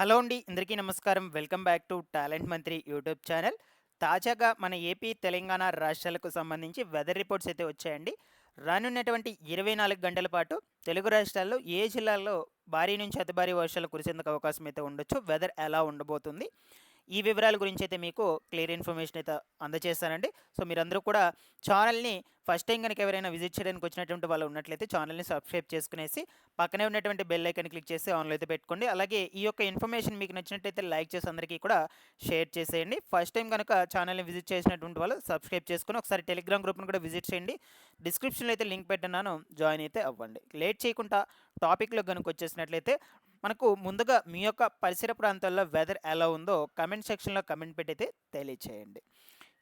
Hello అండి అందరికీ నమస్కారం. Welcome back to talent Mantri YouTube channel. తాజాగా మన ఏపీ తెలంగాణ రాష్ట్రాలకు సంబంధించి వెదర్ రిపోర్ట్స్ అయితే వచ్చాయండి. రానున్నటువంటి ఇరవై నాలుగు గంటల పాటు తెలుగు రాష్ట్రాల్లో ఏ జిల్లాల్లో భారీ నుంచి అతి భారీ వర్షాలు కురిసేందుకు అవకాశం అయితే ఉండొచ్చు. వెదర్ ఎలా ఉండబోతుంది? ఈ వివరాల గురించి అయితే మీకు క్లియర్ ఇన్ఫర్మేషన్ అయితే అందజేస్తానండి సో మీరందరూ కూడా ఛానల్ని ఫస్ట్ టైం కనుక ఎవరైనా విజిట్ చేయడానికి వచ్చినటువంటి వాళ్ళు ఉన్నట్లయితే ఛానల్ని సబ్స్క్రైబ్ చేసుకునేసి పక్కనే ఉన్నటువంటి బెల్ ఐకన్ క్లిక్ చేసి ఆన్లో అయితే పెట్టుకోండి. అలాగే ఈ యొక్క ఇన్ఫర్మేషన్ మీకు నచ్చినట్టయితే లైక్ చేసి అందరికీ కూడా షేర్ చేసేయండి. ఫస్ట్ టైం కనుక ఛానల్ని విజిట్ చేసినటువంటి వాళ్ళు సబ్స్క్రైబ్ చేసుకుని ఒకసారి టెలిగ్రామ్ గ్రూప్ను కూడా విజిట్ చేయండి. డిస్క్రిప్షన్లో అయితే లింక్ పెట్టినాను జాయిన్ అయితే అవ్వండి. లేట్ చేయకుండా టాపిక్లో కనుక వచ్చేసినట్లయితే మనకు ముందుగా మీ యొక్క పరిసర ప్రాంతాల్లో వెదర్ ఎలా ఉందో కమెంట్ సెక్షన్లో కమెంట్ పెట్టి అయితే తెలియచేయండి.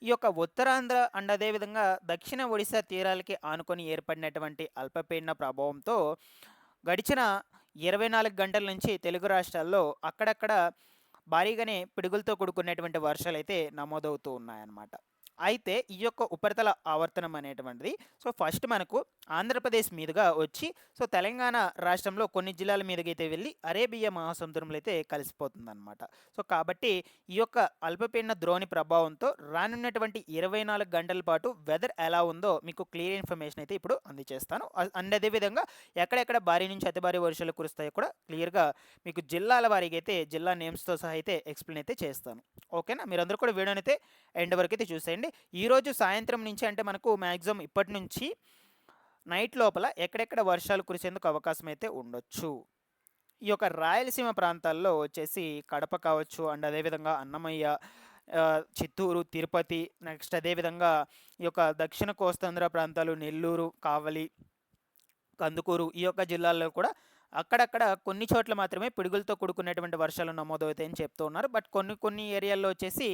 ఈ యొక్క ఉత్తరాంధ్ర అండ్ అదేవిధంగా దక్షిణ ఒడిశా తీరాలకి ఆనుకొని ఏర్పడినటువంటి అల్పపీడన ప్రభావంతో గడిచిన ఇరవై నాలుగు గంటల నుంచి తెలుగు రాష్ట్రాల్లో అక్కడక్కడ భారీగానే పిడుగులతో కూడుకున్నటువంటి వర్షాలు అయితే నమోదవుతూ ఉన్నాయన్నమాట. అయితే ఈ యొక్క ఉపరితల ఆవర్తనం అనేటువంటిది సో ఫస్ట్ మనకు ఆంధ్రప్రదేశ్ మీదుగా వచ్చి సో తెలంగాణ రాష్ట్రంలో కొన్ని జిల్లాల మీదుగా అయితే వెళ్ళి అరేబియా మహాసముద్రంలో అయితే కలిసిపోతుంది అనమాట సో కాబట్టి ఈ యొక్క అల్పపీడన ద్రోణి ప్రభావంతో రానున్నటువంటి ఇరవై నాలుగు గంటల పాటు వెదర్ ఎలా ఉందో మీకు క్లియర్ ఇన్ఫర్మేషన్ అయితే ఇప్పుడు అందజేస్తాను. అండ్ అదేవిధంగా ఎక్కడెక్కడ భారీ నుంచి అతి భారీ వర్షాలు కురుస్తాయో కూడా క్లియర్గా మీకు జిల్లాల వారికి అయితే జిల్లా నేమ్స్తో సహా అయితే ఎక్స్ప్లెయిన్ అయితే చేస్తాను. ఓకేనా? మీరందరూ కూడా వీడియోని అయితే ఎండ్ వరకు అయితే చూసేయండి. ఈరోజు సాయంత్రం నుంచి అంటే మనకు మ్యాక్సిమం ఇప్పటి నుంచి నైట్ లోపల ఎక్కడెక్కడ వర్షాలు కురిసేందుకు అవకాశం అయితే ఉండొచ్చు. ఈ యొక్క రాయలసీమ ప్రాంతాల్లో వచ్చేసి కడప కావచ్చు అండ్ అదేవిధంగా అన్నమయ్య చిత్తూరు తిరుపతి నెక్స్ట్ అదేవిధంగా ఈ యొక్క దక్షిణ కోస్తాంధ్ర ప్రాంతాలు నెల్లూరు కావలి కందుకూరు ఈ యొక్క జిల్లాల్లో కూడా అక్కడక్కడ కొన్ని చోట్ల మాత్రమే పిడుగులతో కూడుకునేటువంటి వర్షాలు నమోదవుతాయని చెప్తూ ఉన్నారు. బట్ కొన్ని కొన్ని ఏరియాల్లో వచ్చేసి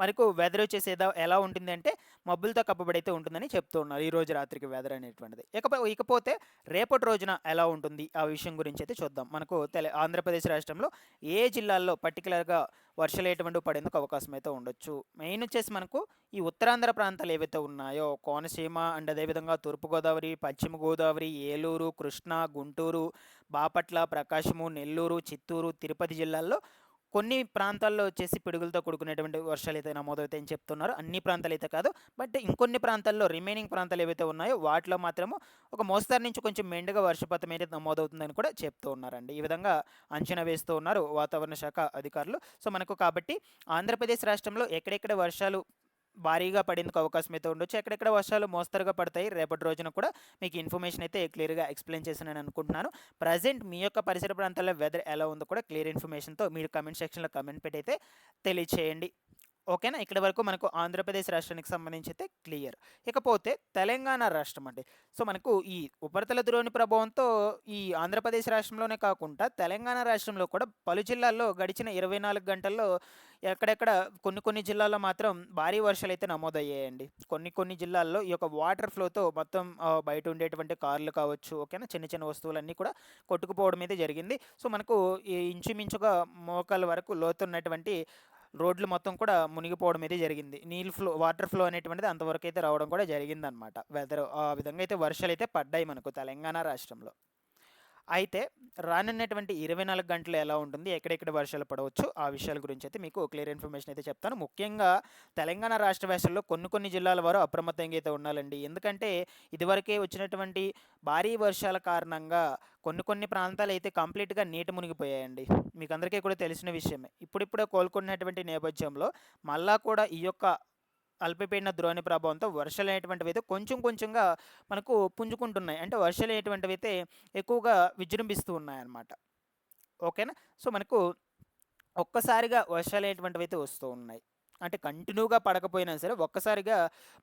మనకు వెదర్ వచ్చేసి ఎలా ఉంటుంది అంటే మబ్బులతో కప్పబడి అయితే ఉంటుందని చెప్తూ ఉన్నారు ఈ రోజు రాత్రికి వెదర్ అనేటువంటిది. ఇకపో ఇకపోతే రేపటి రోజున ఎలా ఉంటుంది? ఆ విషయం గురించి అయితే చూద్దాం. మనకు తెల ఆంధ్రప్రదేశ్ రాష్ట్రంలో ఏ జిల్లాల్లో పర్టికులర్గా వర్షాలు ఎటువంటి పడేందుకు అవకాశం అయితే ఉండొచ్చు? మెయిన్ వచ్చేసి మనకు ఈ ఉత్తరాంధ్ర ప్రాంతాలు ఏవైతే ఉన్నాయో కోనసీమ అండ్ అదేవిధంగా తూర్పుగోదావరి పశ్చిమ గోదావరి ఏలూరు కృష్ణా గుంటూరు బాపట్ల ప్రకాశము నెల్లూరు చిత్తూరు తిరుపతి జిల్లాల్లో కొన్ని ప్రాంతాల్లో వచ్చేసి పిడుగులతో కూడుకునేటువంటి వర్షాలు అయితే నమోదవుతాయని చెప్తున్నారు. అన్ని ప్రాంతాలు అయితే కాదు. బట్ ఇంకొన్ని ప్రాంతాల్లో రిమైనింగ్ ప్రాంతాలు ఏవైతే ఉన్నాయో వాటిలో మాత్రము ఒక మోస్తారు నుంచి కొంచెం మెండుగా వర్షపాతం అయితే నమోదవుతుందని కూడా చెప్తూ ఉన్నారండి. ఈ విధంగా అంచనా వేస్తూ ఉన్నారు వాతావరణ శాఖ అధికారులు. సో మనకు కాబట్టి ఆంధ్రప్రదేశ్ రాష్ట్రంలో ఎక్కడెక్కడ వర్షాలు భారీగా పడేందుకు అవకాశం అయితే ఉండొచ్చు. ఎక్కడెక్కడ వర్షాలు మోస్తరుగా పడతాయి రేపటి రోజున కూడా మీకు ఇన్ఫర్మేషన్ అయితే క్లియర్గా ఎక్స్ప్లెయిన్ చేశానని అనుకుంటున్నాను. ప్రజెంట్ మీ యొక్క పరిసర ప్రాంతాల్లో వెదర్ ఎలా ఉందో కూడా క్లియర్ ఇన్ఫర్మేషన్తో మీరు కమెంట్ సెక్షన్లో కమెంట్ పెట్టి అయితే తెలియచేయండి. ఓకేనా? ఇక్కడ వరకు మనకు ఆంధ్రప్రదేశ్ రాష్ట్రానికి సంబంధించి అయితే క్లియర్. ఇకపోతే తెలంగాణ రాష్ట్రం అండి. సో మనకు ఈ ఉపరితల ద్రోణి ప్రభావంతో ఈ ఆంధ్రప్రదేశ్ రాష్ట్రంలోనే కాకుండా తెలంగాణ రాష్ట్రంలో కూడా పలు జిల్లాల్లో గడిచిన ఇరవై నాలుగు గంటల్లో ఎక్కడెక్కడ కొన్ని కొన్ని జిల్లాల్లో మాత్రం భారీ వర్షాలు అయితే నమోదయ్యాయండి. కొన్ని కొన్ని జిల్లాల్లో ఈ యొక్క వాటర్ ఫ్లోతో మొత్తం బయట ఉండేటువంటి కార్లు కావచ్చు ఓకేనా? చిన్న చిన్న వస్తువులన్నీ కూడా కొట్టుకుపోవడం అయితే జరిగింది. సో మనకు ఈ ఇంచుమించుగా మోకాల వరకు లోతున్నటువంటి రోడ్లు మొత్తం కూడా మునిగిపోవడం అయితే జరిగింది. నీళ్ళు ఫ్లో వాటర్ ఫ్లో అనేటువంటిది అంతవరకు అయితే రావడం కూడా జరిగిందనమాట వెదర్ ఆ విధంగా అయితే వర్షాలు అయితే పడ్డాయి మనకు తెలంగాణ రాష్ట్రంలో. అయితే రానున్నటువంటి ఇరవై నాలుగు గంటలు ఎలా ఉంటుంది? ఎక్కడెక్కడ వర్షాలు పడవచ్చు? ఆ విషయాల గురించి అయితే మీకు క్లియర్ ఇన్ఫర్మేషన్ అయితే చెప్తాను. ముఖ్యంగా తెలంగాణ రాష్ట్ర వ్యాసంలో కొన్ని కొన్ని జిల్లాల వారు అప్రమత్తంగా అయితే ఉండాలండి. ఎందుకంటే ఇదివరకే వచ్చినటువంటి భారీ వర్షాల కారణంగా కొన్ని కొన్ని ప్రాంతాలు అయితే కంప్లీట్గా నీట మునిగిపోయాయండి. మీకు అందరికీ కూడా తెలిసిన విషయమే. ఇప్పుడిప్పుడే కోలుకున్నటువంటి నేపథ్యంలో మళ్ళా కూడా ఈ యొక్క అల్పపీడన ద్రోణి ప్రభావంతో వర్షాలు అనేటువంటివి అయితే కొంచెం కొంచెంగా మనకు పుంజుకుంటున్నాయి. అంటే వర్షాలు అనేటువంటివి అయితే ఎక్కువగా విజృంభిస్తూ ఉన్నాయన్నమాట. ఓకేనా? సో మనకు ఒక్కసారిగా వర్షాలు అనేటువంటివి అయితే వస్తూ ఉన్నాయి. అంటే కంటిన్యూగా పడకపోయినా సరే ఒక్కసారిగా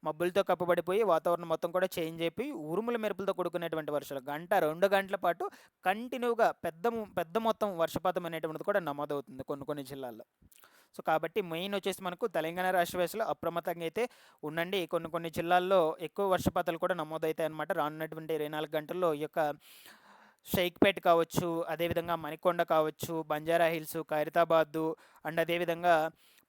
మబ్బులతో కప్పబడిపోయి వాతావరణం మొత్తం కూడా చేంజ్ అయిపోయి ఉరుముల మెరుపులతో కూడుకునేటువంటి వర్షాలు. గంట రెండు గంటల పాటు కంటిన్యూగా పెద్ద పెద్ద మొత్తం వర్షపాతం అనేటువంటిది కూడా నమోదవుతుంది కొన్ని కొన్ని జిల్లాల్లో. సో కాబట్టి మెయిన్ వచ్చేసి మనకు తెలంగాణ రాష్ట్ర వ్యాసలో అప్రమత్తంగా అయితే ఉండండి. కొన్ని కొన్ని జిల్లాల్లో ఎక్కువ వర్షపాతాలు కూడా నమోదవుతాయి అనమాట రానున్నటువంటి ఇరవై నాలుగు గంటల్లో ఈ యొక్క షేక్పేట్ కావచ్చు అదేవిధంగా మణికొండ కావచ్చు బంజారా హిల్స్ ఖైరతాబాదు అండ్ అదేవిధంగా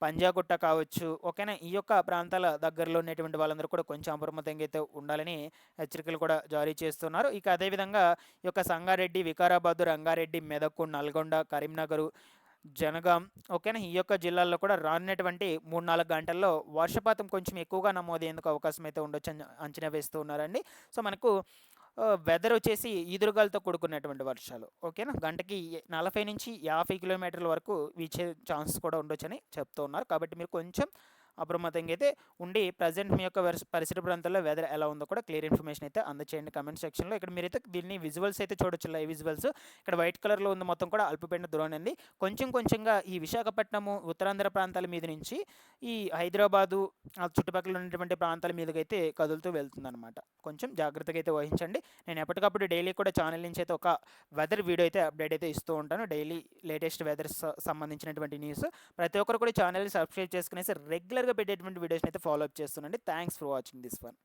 పంజాగుట్ట కావచ్చు. ఓకేనా? ఈ యొక్క ప్రాంతాల దగ్గరలో ఉన్నటువంటి వాళ్ళందరూ కూడా కొంచెం అప్రమత్తంగా అయితే ఉండాలని హెచ్చరికలు కూడా జారీ చేస్తున్నారు. ఇక అదేవిధంగా ఈ యొక్క సంగారెడ్డి వికారాబాదు రంగారెడ్డి మెదక్ నల్గొండ కరీంనగర్ జనగాం ఓకేనా? ఈ యొక్క జిల్లాల్లో కూడా రానున్నటువంటి మూడు నాలుగు గంటల్లో వర్షపాతం కొంచెం ఎక్కువగా నమోదయ్యేందుకు అవకాశం అయితే ఉండొచ్చు అంచనా వేస్తూ ఉన్నారండి సో మనకు వెదర్ వచ్చేసి ఈదురుగాలతో కూడుకున్నటువంటి వర్షాలు ఓకేనా? గంటకి నలభై నుంచి యాభై కిలోమీటర్ల వరకు వీచే ఛాన్స్ కూడా ఉండొచ్చని చెప్తూ ఉన్నారు కాబట్టి మీరు కొంచెం అప్రమత్తంగా అయితే ఉండి ప్రజెంట్ మీ యొక్క పరిసర ప్రాంతాల్లో వెదర్ ఎలా ఉందో కూడా క్లియర్ ఇన్ఫర్మేషన్ అయితే అందచేయండి కమెంట్ సెక్షన్లో. ఇక్కడ మీరైతే దీన్ని విజువల్స్ అయితే చూడొచ్చు లైవ్ విజువల్స్. ఇక్కడ వైట్ కలర్లో ఉంది మొత్తం కూడా అల్పపీడన ద్రోణి అండి. కొంచెం కొంచెంగా ఈ విశాఖపట్నము ఉత్తరాంధ్ర ప్రాంతాల మీద నుంచి ఈ హైదరాబాదు ఆ చుట్టుపక్కల ఉన్నటువంటి ప్రాంతాల మీదకైతే అయితే కదులుతూ వెళ్తుందన్నమాట. కొంచెం జాగ్రత్తగా అయితే వహించండి. నేను ఎప్పటికప్పుడు డైలీ కూడా ఛానల్ నుంచి అయితే ఒక వెదర్ వీడియో అయితే అప్డేట్ అయితే ఇస్తూ ఉంటాను. డైలీ లేటెస్ట్ వెదర్ సంబంధించినటువంటి న్యూస్. ప్రతి ఒక్కరు కూడా ఛానల్ని సబ్స్క్రైబ్ చేసుకునేసి రెగ్యులర్గా పెట్టేటువంటి వీడియోస్ని అయితే follow up చేస్తుండండి thanks for watching this one